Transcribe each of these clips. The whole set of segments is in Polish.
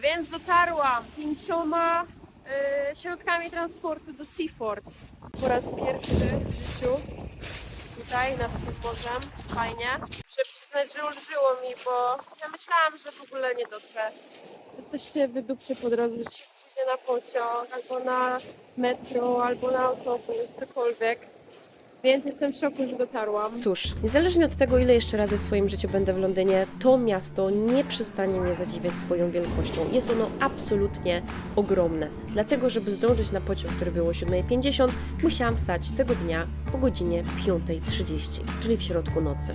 Więc dotarłam pięcioma y, środkami transportu do Seaford. Po raz pierwszy w życiu tutaj nad tym morzem. Fajnie. Muszę przyznać, że ulżyło mi, bo ja myślałam, że w ogóle nie dotrę. Że coś się wyduprzy po drodze, że się spóźnię na pociąg, albo na metro, albo na autobus, cokolwiek. Więc jestem w szoku, że dotarłam. Cóż, niezależnie od tego, ile jeszcze razy w swoim życiu będę w Londynie, to miasto nie przestanie mnie zadziwiać swoją wielkością. Jest ono absolutnie ogromne. Dlatego, żeby zdążyć na pociąg, który było o 7.50, musiałam wstać tego dnia o godzinie 5.30, czyli w środku nocy.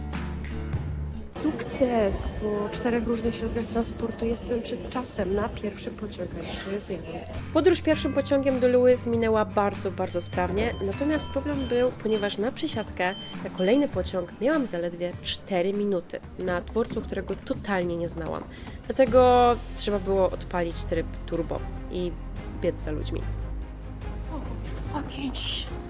Sukces! Po czterech różnych środkach transportu jestem przed czasem na pierwszy pociąg, a jeszcze jest jeden. Podróż pierwszym pociągiem do Lewis minęła bardzo, bardzo sprawnie, natomiast problem był, ponieważ na przysiadkę na kolejny pociąg miałam zaledwie 4 minuty na dworcu, którego totalnie nie znałam. Dlatego trzeba było odpalić tryb turbo i biec za ludźmi. Fucking shit.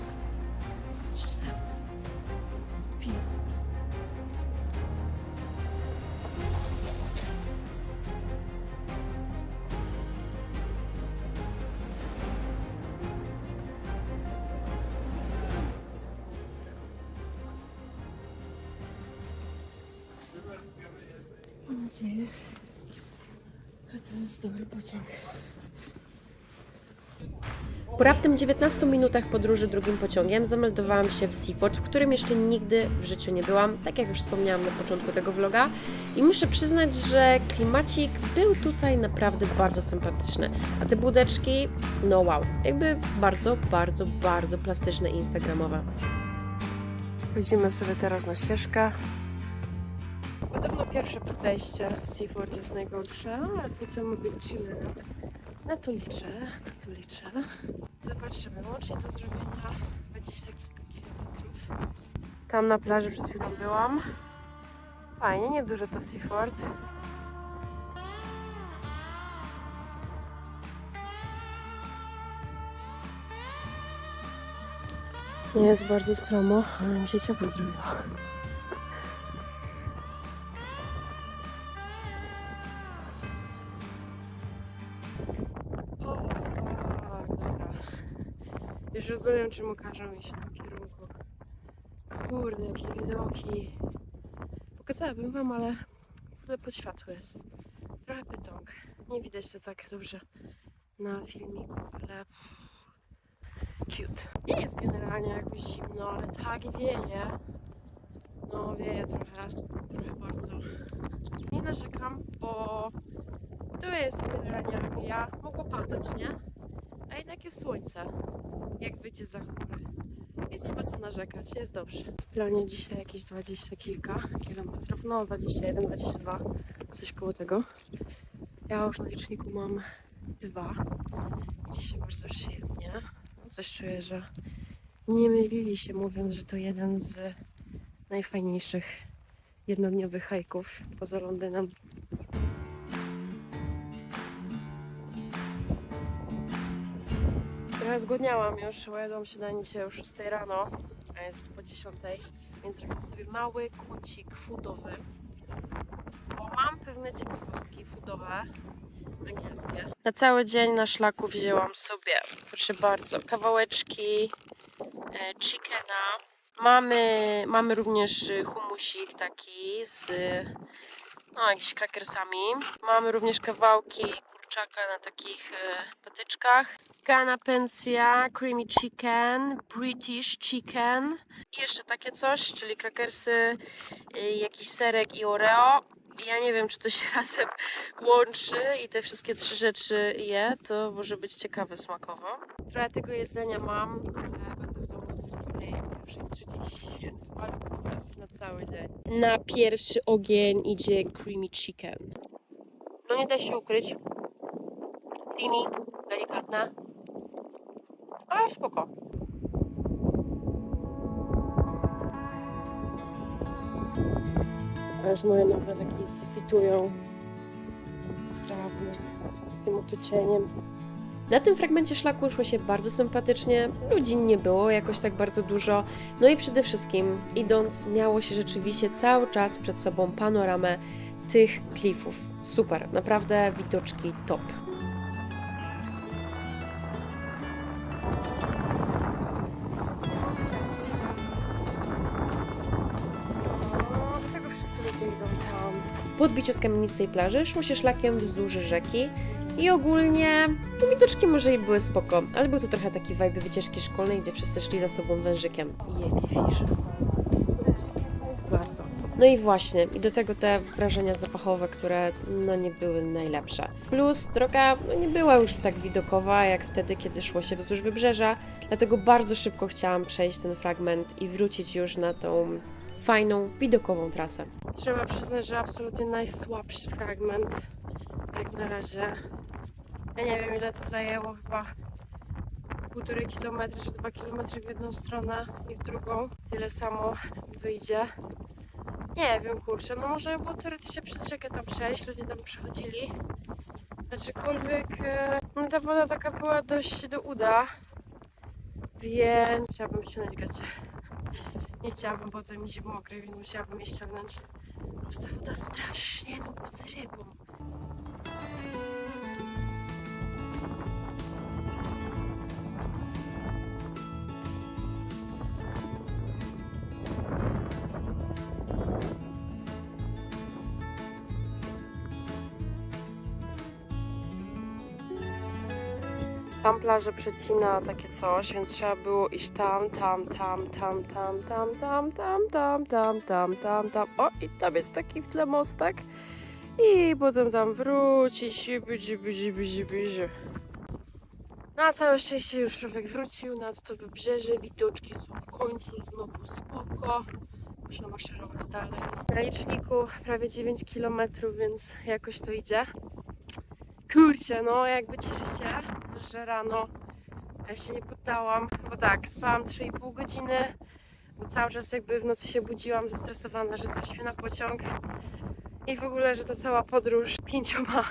Nadzieję, że to jest dobry pociąg. Po raptem 19 minutach podróży drugim pociągiem zameldowałam się w Seaford, w którym jeszcze nigdy w życiu nie byłam, tak jak już wspomniałam na początku tego vloga. I muszę przyznać, że klimacik był tutaj naprawdę bardzo sympatyczny. A te budeczki, no wow, jakby bardzo, bardzo, bardzo plastyczne i instagramowe. Wchodzimy sobie teraz na ścieżkę. Podobno pierwsze podejście z Seaford jest najgorsze, ale potem mogę chilly. Na to liczę, na to liczę. Zobaczymy, łącznie do zrobienia 20 kilka kilometrów. Tam na plaży przed chwilą byłam. Fajnie, nieduże to Seaford. Nie jest bardzo stromo, ale mi się ciepło zrobiło. Już rozumiem, czemu każą iść w tym kierunku. Kurde, jakie widoki. Pokazałabym wam, ale ale pod światło jest. Trochę pytąg. Nie widać to tak dobrze na filmiku, ale cute. Nie jest generalnie jakoś zimno, ale tak wieje. No, wieje trochę, trochę bardzo. Nie narzekam, bo to jest generalnie Anglia. Mogło padać, nie? A jednak jest słońce. Jak wyjdzie za chmury. Więc nie ma co narzekać, jest dobrze. W planie dzisiaj jakieś 20 kilka kilometrów. No 21, 22, coś koło tego. Ja już na liczniku mam dwa. Dzisiaj bardzo przyjemnie. No, Coś czuję, że nie mylili się mówiąc, że to jeden z najfajniejszych jednodniowych hajków poza Londynem. Trochę zgłodniałam już, bo jadłam śniadanie dzisiaj o 6 rano, a jest po 10, więc zrobię sobie mały kącik foodowy. Bo mam pewne ciekawostki foodowe, angielskie. Na cały dzień na szlaku wzięłam sobie, proszę bardzo, kawałeczki e, chickena. Mamy, mamy również y, humusik taki z no, jakimiś krakersami. Mamy również kawałki kurczaka na takich e, patyczkach. Gana pensja, creamy chicken, British chicken i jeszcze takie coś, czyli krakersy, y, jakiś serek i oreo. Ja nie wiem, czy to się razem łączy i te wszystkie trzy rzeczy je, to może być ciekawe smakowo. Trochę tego jedzenia mam, ale będę w domu o 21.30, więc mam to starczy na cały dzień. Na pierwszy ogień idzie creamy chicken. No nie da się ukryć. Creamy, delikatne. Ale spoko. Aż moje nowe leginsy fitują strawne z tym otoczeniem. Na tym fragmencie szlaku szło się bardzo sympatycznie, ludzi nie było jakoś tak bardzo dużo, no i przede wszystkim idąc miało się rzeczywiście cały czas przed sobą panoramę tych klifów. Super, naprawdę widoczki top. Po odbiciu z kamienistej plaży szło się szlakiem wzdłuż rzeki i ogólnie no, widoczki może i były spoko, ale był to trochę taki vibe wycieczki szkolnej, gdzie wszyscy szli za sobą wężykiem. Jebie fisz. Bardzo. No i właśnie, i do tego te wrażenia zapachowe, które no nie były najlepsze. Plus droga no, nie była już tak widokowa, jak wtedy, kiedy szło się wzdłuż wybrzeża, dlatego bardzo szybko chciałam przejść ten fragment i wrócić już na tą fajną, widokową trasę. Trzeba przyznać, że absolutnie najsłabszy fragment. Jak na razie. Ja nie wiem ile to zajęło, chyba półtorej kilometra czy dwa kilometry w jedną stronę i w drugą. Tyle samo wyjdzie. Nie wiem, kurczę, no by było teoretycznie przez rzekę tam przejść, ludzie tam przechodzili. Aczkolwiek e, no ta woda taka była dość do uda, więc chciałabym ściągnąć gacie. Nie chciałabym potem iść w mokrej, więc musiałabym je ściągnąć. Po prostu woda strasznie dupcy rybą. Tam plażę przecina takie coś, więc trzeba było iść tam, tam, tam, tam, tam, tam, tam, tam, tam, tam, tam, tam, tam. O, i tam jest taki w tle mostek. I potem tam wrócić, budzi, budzi, budzi, budzi. Na całe szczęście już człowiek wrócił nad to wybrzeże, widoczki są w końcu znowu spoko. Można maszerować dalej. Na liczniku prawie 9 km, więc jakoś to idzie. Kurczę, no jakby cieszę się, że rano ja się nie poddałam, bo tak, spałam 3,5 godziny, bo cały czas jakby w nocy się budziłam zestresowana, że zaśpię na pociąg i w ogóle, że ta cała podróż pięcioma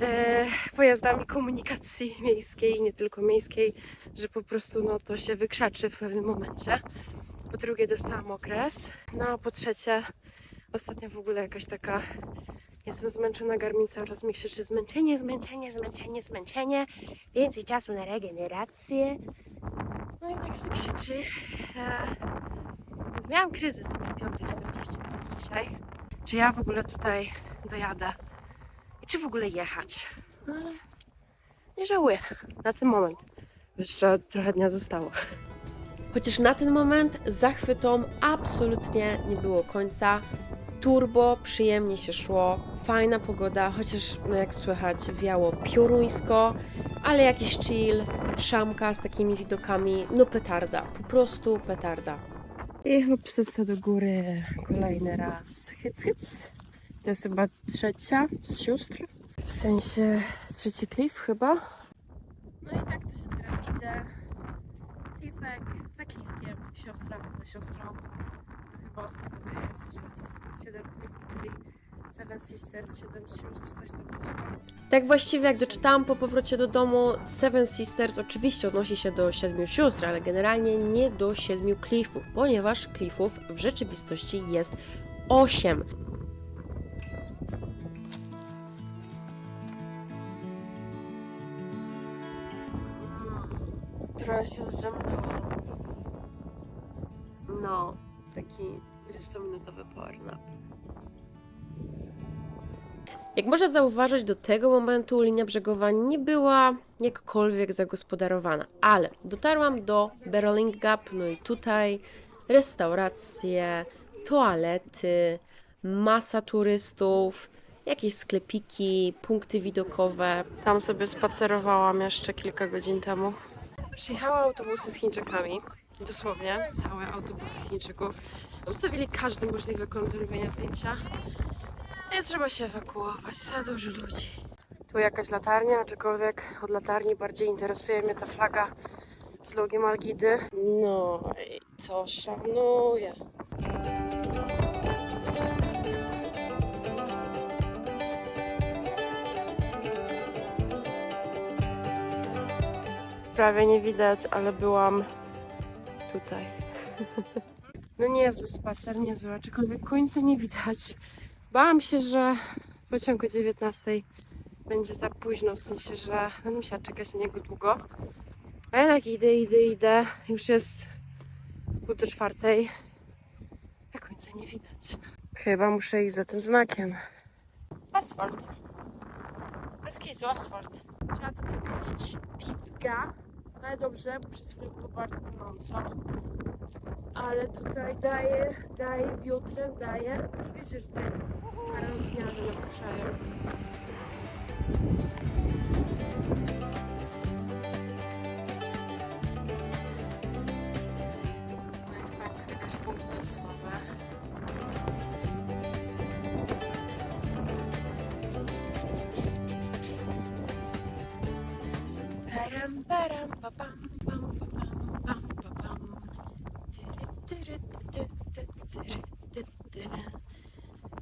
e, pojazdami komunikacji miejskiej, nie tylko miejskiej, że po prostu no to się wykrzaczy w pewnym momencie. Po drugie dostałam okres, no a po trzecie ostatnio w ogóle jakaś taka Jestem zmęczona, Garmin cały czas mi krzyczy zmęczenie, zmęczenie, zmęczenie, zmęczenie. Więcej czasu na regenerację. No i tak sobie krzyczy. E, więc miałam kryzys o tej 5.45 dzisiaj. Czy ja w ogóle tutaj dojadę? I czy w ogóle jechać? No, ale nie żałuję. Na ten moment. Jeszcze trochę dnia zostało. Chociaż na ten moment zachwytom absolutnie nie było końca. Turbo, przyjemnie się szło, fajna pogoda, chociaż no jak słychać wiało pioruńsko, ale jakiś chill, szamka z takimi widokami, no petarda, po prostu petarda. I hopsesa do góry kolejny raz. Hyc, hyc. To jest chyba trzecia z sióstr. W sensie trzeci klif chyba. No i tak to się teraz idzie. Klifek za klifkiem, siostra za siostrą. To chyba od tego jest, że jest siedem klifów, czyli Seven Sisters, siedem sióstr, coś tam, coś tam. Tak właściwie jak doczytałam po powrocie do domu, Seven Sisters oczywiście odnosi się do siedmiu sióstr, ale generalnie nie do siedmiu klifów, ponieważ klifów w rzeczywistości jest osiem. Trochę się zdrzemnęłam. No, taki 20-minutowy power nap. Jak można zauważyć, do tego momentu linia brzegowa nie była jakkolwiek zagospodarowana, ale dotarłam do Berling Gap, no i tutaj restauracje, toalety, masa turystów, jakieś sklepiki, punkty widokowe. Tam sobie spacerowałam jeszcze kilka godzin temu. Przyjechały autobusy z Chińczykami. Dosłownie, całe autobusy Chińczyków. Ustawili każdy możliwy kąt do robienia zdjęcia. Więc trzeba się ewakuować. Za dużo ludzi. Tu jakaś latarnia, aczkolwiek od latarni bardziej interesuje mnie ta flaga z logiem Algidy. No i co szanuję. Prawie nie widać, ale byłam tutaj. No niezły spacer, niezły, aczkolwiek końca nie widać. Bałam się, że pociąg o 19 będzie za późno, w sensie, że będę musiała czekać na niego długo. A ja tak idę, idę, idę. Już jest pół do czwartej. A końca nie widać. Chyba muszę iść za tym znakiem. Asfalt. Bez kitu, asfalt. Trzeba to powiedzieć. Pizga. Ale dobrze, bo przez chwilę było bardzo gorąco. Ale tutaj daje, daje wiutrem, daje. Oczywiście, że te karantiniarze napraszają. Param, param, pa, pam, pam, pa, pam, pam, pa, pam.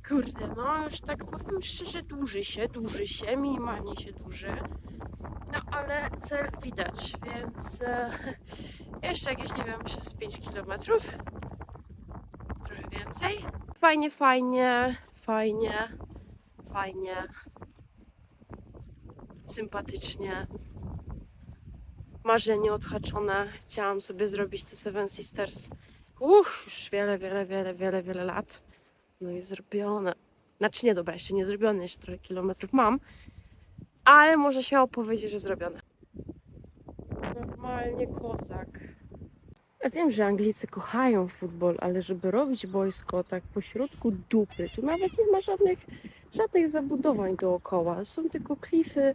Kurde, no już tak powiem szczerze, dłuży się, dłuży się, minimalnie się dłuży. No ale cel widać, więc e, jeszcze jakieś, nie wiem, przez 5 km. Trochę więcej. Fajnie, fajnie, fajnie, fajnie. Sympatycznie marzenie odhaczone. Chciałam sobie zrobić to Seven Sisters. Uff, już wiele, wiele, wiele, wiele, wiele lat. No i zrobione. Znaczy nie, dobra, jeszcze nie zrobione, jeszcze trochę kilometrów mam. Ale może śmiało powiedzieć, że zrobione. Normalnie kozak. Ja wiem, że Anglicy kochają futbol, ale żeby robić boisko tak po środku dupy, tu nawet nie ma żadnych, żadnych zabudowań dookoła. Są tylko klify,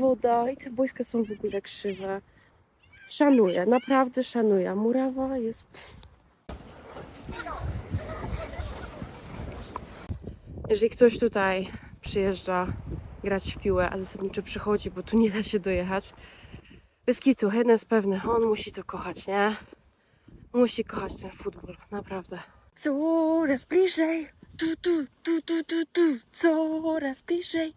woda i te boiska są w ogóle krzywe. Szanuję, naprawdę szanuję. Murawa jest. Jeżeli ktoś tutaj przyjeżdża grać w piłę, a zasadniczo przychodzi, bo tu nie da się dojechać, bez jedno jest pewne, on musi to kochać, nie? Musi kochać ten futbol, naprawdę. Coraz bliżej, tu, tu, tu, tu, tu, tu, coraz bliżej,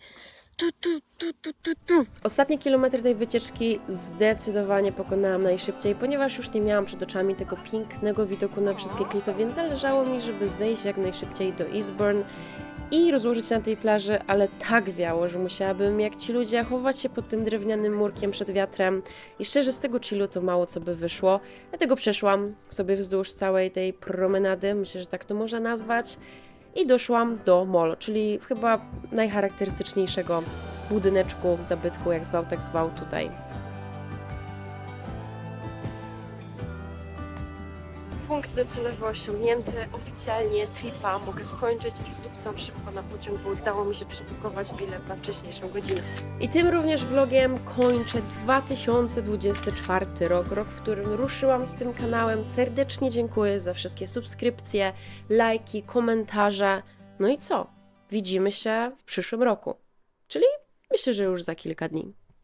tu, tu, tu, tu, tu, tu. Ostatnie kilometry tej wycieczki zdecydowanie pokonałam najszybciej, ponieważ już nie miałam przed oczami tego pięknego widoku na wszystkie klify, więc zależało mi, żeby zejść jak najszybciej do Eastbourne i rozłożyć na tej plaży, ale tak wiało, że musiałabym jak ci ludzie chować się pod tym drewnianym murkiem przed wiatrem. I szczerze z tego chillu to mało co by wyszło, dlatego przeszłam sobie wzdłuż całej tej promenady, myślę, że tak to można nazwać i doszłam do molo, czyli chyba najcharakterystyczniejszego budyneczku, zabytku, jak zwał, tak zwał tutaj. Punkt docelowy osiągnięty. Oficjalnie tripa mogę skończyć i zdupcam szybko na pociąg, bo udało mi się przybukować bilet na wcześniejszą godzinę. I tym również vlogiem kończę 2024 rok, rok, w którym ruszyłam z tym kanałem. Serdecznie dziękuję za wszystkie subskrypcje, lajki, komentarze. No i co? Widzimy się w przyszłym roku, czyli myślę, że już za kilka dni.